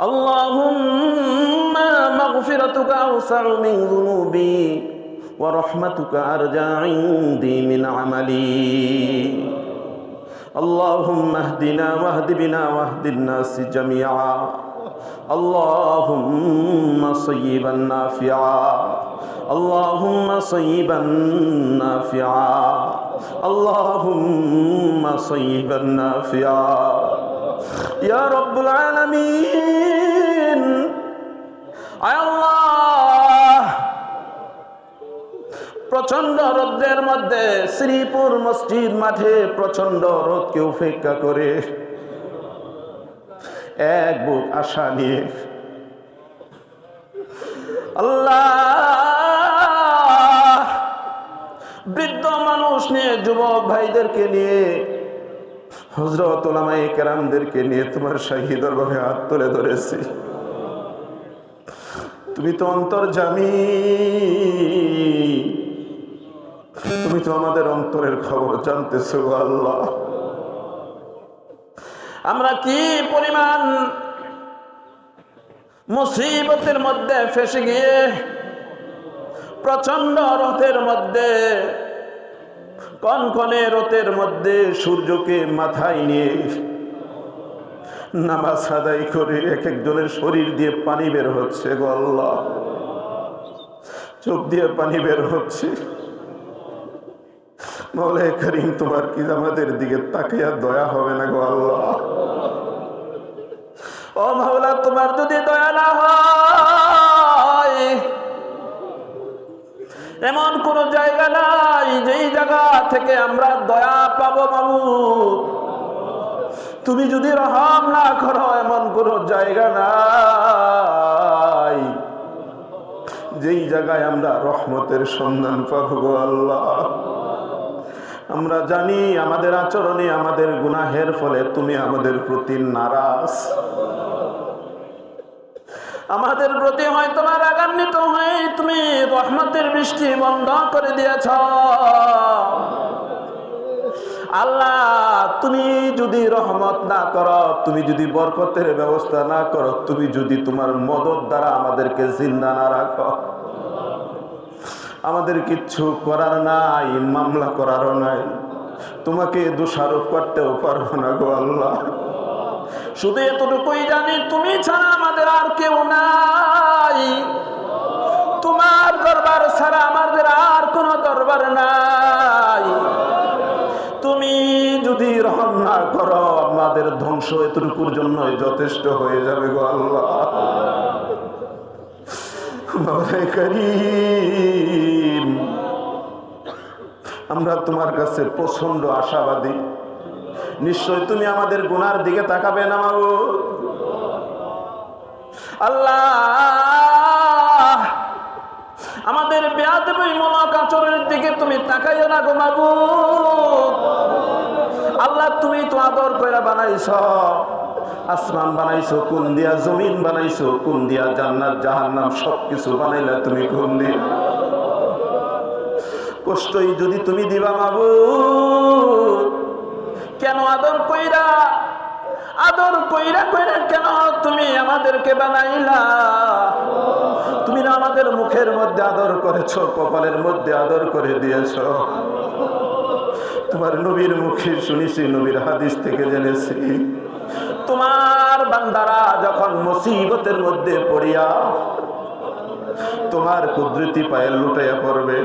اللهم مغفرتك أوسع من ذنوبي ورحمتك أرجى عندي من عملي. اللهم اهدنا واهد بنا واهد الناس جميعا. اللهم صيبا نافعا. اللهم صيبا نافعا. اللهم صيبا نافعا. প্রচণ্ড রোদ্রের মধ্যে শ্রীপুর মসজিদ মাঠে প্রচণ্ড রোদকে উপেক্ষা করে এক বুক আশা নিয়ে আল্লাহ বৃদ্ধ মানুষ নিয়ে যুবক ভাইদেরকে নিয়ে হজরত ওলামাই কেরামদেরকে নিয়ে তোমার শাহী দরবারে হাত তুলে ধরেছি। তুমি তো অন্তর জামি। তুমি তো আমাদের অন্তরের খবর জানতেছো, আল্লাহ। আমরা কি পরিমাণ মুসিবতের মধ্যে ফেসে গিয়ে প্রচণ্ড রথের মধ্যে কনকনে রথের মধ্যে সূর্যকে মাথায় নিয়ে নামাজ আদায় করে এক একজনের শরীর দিয়ে পানি বের হচ্ছে গো আল্লাহ। চোখ দিয়ে পানি বের হচ্ছে। করিম, তোমার কি আমাদের দিকে তাকিয়া দয়া হবে না গো ও মাওলা তোমার যদি দয়া না হয় এমন কোন জায়গা নাই যেই জায়গা থেকে আমরা দয়া পাবো বাবু তুমি যদি রহম না করো, এমন কোন জায়গা নাই যেই জায়গায় আমরা রহমতের সন্ধান পাবো আল্লাহ। আমরা জানি আমাদের আচরণে আমাদের গুনাহের ফলে তুমি আমাদের প্রতি নারাজ। আমাদের প্রতি হয়তো না রাগান্বিত হয়ে তুমি রহমতের বৃষ্টি বন্ধ করে দিয়েছ। আল্লাহ, তুমি যদি রহমত না করো, তুমি যদি বরকতের ব্যবস্থা না করো, তুমি যদি তোমার মদত দ্বারা আমাদেরকে জিন্দা না রাখো। আমাদের কিচ্ছু করার নাই, মামলা করারও নাই। তোমাকে দোষারোপ করতেও পারব না গো আল্লাহ। শুধু এতটুকুই জানি, তুমি ছাড়া আমাদের আর কেউ নাই। তোমার দরবার ছাড়া আমাদের আর কোনো দরবার নাই। তুমি যদি রহম না করো, আমাদের ধ্বংস এতটুকুর জন্য যথেষ্ট হয়ে যাবে গো আল্লাহ। আমরা তোমার কাছে প্রচণ্ড আশাবাদী। নিশ্চয় তুমি আমাদের গুনার দিকে তাকাবে না আল্লাহ! আমাদের বেয়াদবি মলক কাচরের দিকে তুমি তাকাইও না গো মাবু আল্লাহ, তুমি তো আদর করে বানাইছ। আসমান বানাইছো, কোন দিয়া জমিন বানাইছো, কোন দিয়া জান্নাত, জাহান্নাম, সবকিছু বানাইলা তুমি কোন দিয়া কষ্টই যদি তুমি দিবা মাবু কেন আদর কইরা? আদর কইরা কইরা কেন তুমি আমাদেরকে বানাইলা? তুমি না আমাদের মুখের মধ্যে আদর করেছ, কপালের মধ্যে আদর করে দিয়েছ। তোমার নবীর মুখে শুনেছি, নবীর হাদিস থেকে জেনেছি। তোমার বান্দারা যখন মুসিবতের মধ্যে পড়িয়া তোমার কুদরতি পায়ে লুটাইয়া পড়বে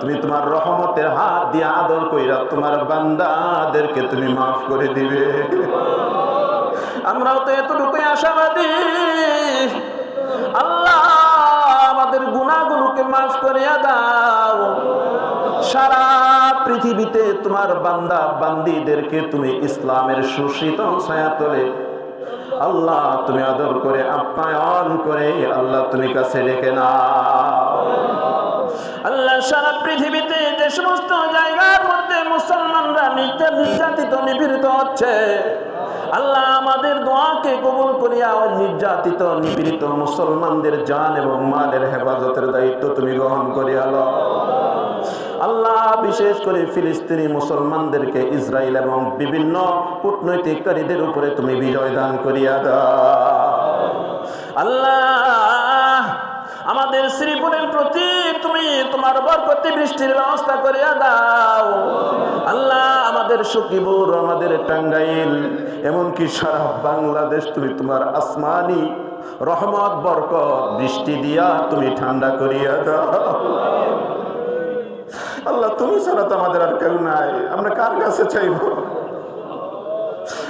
তুমি তোমার রহমতের হাত দিয়ে আদর কইরা তোমার বান্দাদেরকে তুমি মাফ করে দিবে। আমরাও তো এতটুকুই আশাবাদী। আল্লাহ আমাদের গুণাগুলো গুলোকে মাফ করিয়া দাও। সারা পৃথিবীতে তোমার বান্দা বান্দিদেরকে তুমি ইসলামের সুশীতল ছায়া তোলে। আল্লাহ তুমি আদর করে, আপ্যায়ন করে, আল্লাহ তুমি কাছে রেখে না আল্লাহ সারা পৃথিবীতে যে সমস্ত জায়গার মধ্যে মুসলমানরা নিত্য নির্যাতিত, নিপীড়িত হচ্ছে, আল্লাহ আমাদের দোয়াকে কবুল করিয়া ওই নির্যাতিত, নিপীড়িত মুসলমানদের জান এবং মালের হেফাজতের দায়িত্ব তুমি গ্রহণ করিয়া লও। আল্লাহ বিশেষ করে ফিলিস্তিনি মুসলমানদেরকে ইসরায়েল এবং বিভিন্ন কূটনৈতিককারীদের উপরে তুমি বিজয় দান করিয়া দাও। আল্লাহ আমাদের শ্রীপুরের প্রতি তুমি তোমার বরকতি বৃষ্টির ব্যবস্থা করিয়া দাও। আল্লাহ আমাদের সকিবুর আমাদের টাঙ্গাইল, এমনকি সারা বাংলাদেশ তুমি তোমার আসমানি রহমত, বরকত, বৃষ্টি দিয়া তুমি ঠান্ডা করিয়া দাও। আল্লাহ, তুমি ছাড়া তো আমাদের আর কেউ নাই। আমরা কার কাছে চাইব?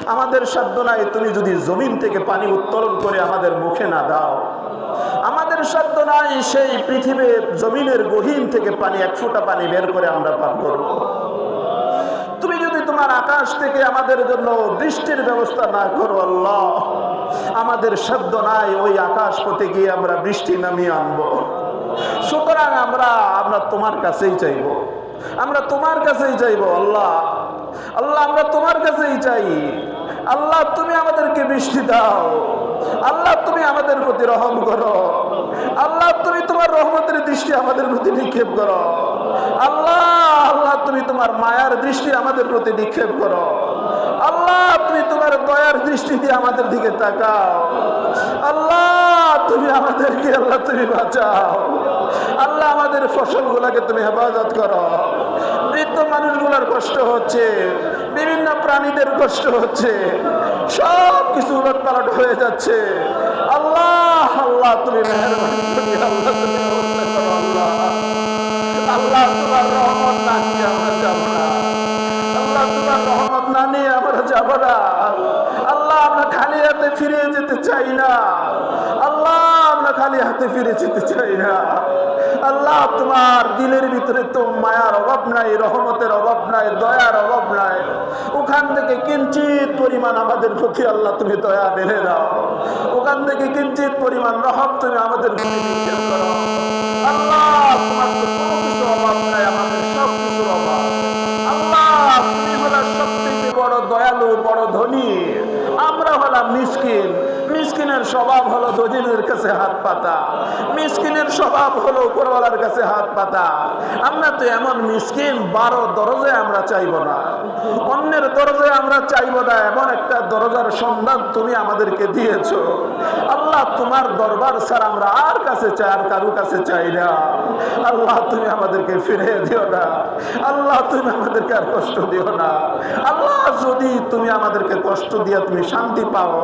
আমাদের সাধ্য নাই, তুমি যদি জমিন থেকে পানি উত্তোলন করে আমাদের মুখে না দাও। আমাদের সাধ্য নাই, সেই পৃথিবীর জমিনের গহীন থেকে পানি, এক ফোঁটা পানি বের করে আমরা পান করব। তুমি যদি তোমার আকাশ থেকে আমাদের জন্য বৃষ্টির ব্যবস্থা না করো, আল্লাহ, আমাদের সাধ্য নাই ওই আকাশ পথে গিয়ে আমরা বৃষ্টি নামিয়ে আনব। সুতরাং আমরা আমরা তোমার কাছেই চাইব। আমরা তোমার কাছেই চাইব, আল্লাহ। আল্লাহ, আমরা তোমার কাছেই চাই। আল্লাহ, তুমি আমাদেরকে বৃষ্টি দাও। আল্লাহ, তুমি আমাদের প্রতি রহম করো। আল্লাহ, তুমি তোমার রহমতের দৃষ্টি আমাদের প্রতি নিক্ষেপ করো। আল্লাহ আল্লাহ, তুমি তোমার মায়ার দৃষ্টি আমাদের প্রতি নিক্ষেপ করো। আল্লাহ, তুমি তোমার দয়ার দৃষ্টি দিয়ে আমাদের দিকে তাকাও। আল্লাহ, তুমি আমাদেরকে, আল্লাহ, তুমি বাঁচাও। আল্লাহ, আমাদের ফসলগুলোকে তুমি হেফাজত করো। বৃদ্ধ মানুষগুলোর কষ্ট হচ্ছে, বিভিন্ন প্রাণীদের কষ্ট হচ্ছে সব কিছু উলট পালট হয়ে যাচ্ছে। আল্লাহ আল্লাহ, তুমি আল্লাহ তোমার রহমত না নিয়ে আমরা যাব না। আল্লাহ, তোমার রহমত না নিয়ে আমরা যাব না। আল্লাহ, আমরা খালি হাতে ফিরে যেতে চাই না। আল্লাহ আমরা খালি হাতে ফিরে যেতে চাই না। আল্লাহ, তোমার দিলের ভিতরে তো মায়ার অভাব নাই, রহমতের অভাব নাই, দয়ার অভাব নাই। ওখান থেকে কিঞ্চিত পরিমাণ আমাদের প্রতি আল্লাহ তুমি দয়া ঢেলে দাও। ওখান থেকে কিঞ্চিত পরিমাণ রহম তুমি আমাদের প্রতি আল্লাহ, তোমার তো কোনো কিছু অভাব নাই, আমাদের সব কিছুর অভাব। আল্লাহ, তুমি হলো সবথেকে বড় দয়ালু, বড় ধনী। আমরা হলাম মিসকিন। মিসকিনের স্বভাব হলো দজিনের কাছে হাত পাতা। মিসকিনের স্বভাব হলো উপরওয়ালার কাছে হাত পাতা। আমরা তো এমন মিসকিন, বারো দরজায় আমরা চাইব না। অন্যের দরজায় আমরা চাইব না। এমন একটা দরজার সন্ধান তুমি আমাদেরকে দিয়েছ। আল্লাহ, তোমার দরবার স্যার আমরা আর কাছে চাই, আর কারু কাছে চাই না। আল্লাহ, তুমি আমাদেরকে ফিরে দিও না। আল্লাহ, তুমি আমাদেরকে আর কষ্ট দিও না। আল্লাহ, যদি তুমি আমাদেরকে কষ্ট দিয়ে তুমি শান্তি পাও,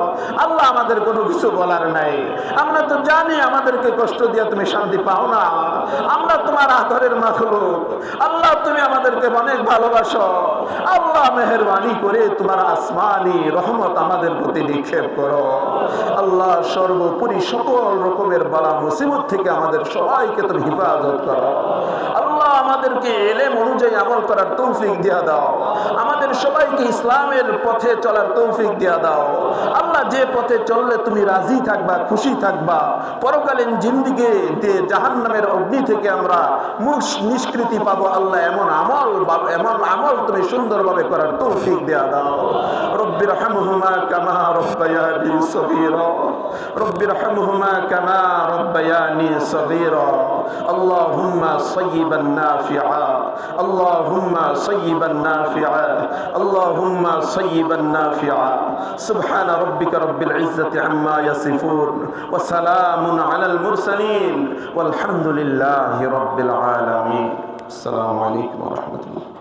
আল্লাহ আমাদের কোনো কিছু বলার নাই। আমরা তো জানি আমাদেরকে কষ্ট দিয়ে তুমি শান্তি পাও না। আমরা তোমার আদরের মাখলুক। আল্লাহ, তুমি আমাদেরকে অনেক ভালোবাসো। আল্লাহ, মেহরবানি করে তোমার আসমানি রহমত আমাদের প্রতি নিক্ষেপ করো। আল্লাহ সর্বোপরি সকল রকমের বালা মুসিবত থেকে আমাদের সবাইকে তুমি হিফাজত করো। আল্লাহ আমাদেরকে এলেম অনুযায়ী আমল করার তৌফিক দিয়া দাও। আমাদের সবাইকে ইসলামের পথে চলার তৌফিক দিয়া দাও। আল্লাহ যে পথে চললে তুমি রাজি থাকবা, খুশি থাকবা। পরকালীন জিন্দিগে যে জাহান নামের অগ্নি থেকে আমরা মুস নিষ্কৃতি পাবো। আল্লাহ এমন আমল এমন আমল তুমি সুন্দরভাবে করার তৌফিক দেয়া দাও। রব্বির হামহুমা কামা রব্বায়ানি সগীরা। رب ارحمهما كما ربياني صغيرا. اللهم صيبا نافعا. اللهم صيبا نافعا. اللهم صيبا نافعا. سبحان ربك رب العزة عما يصفون وسلام على المرسلين. والحمد لله رب العالمين. السلام عليكم ورحمة الله.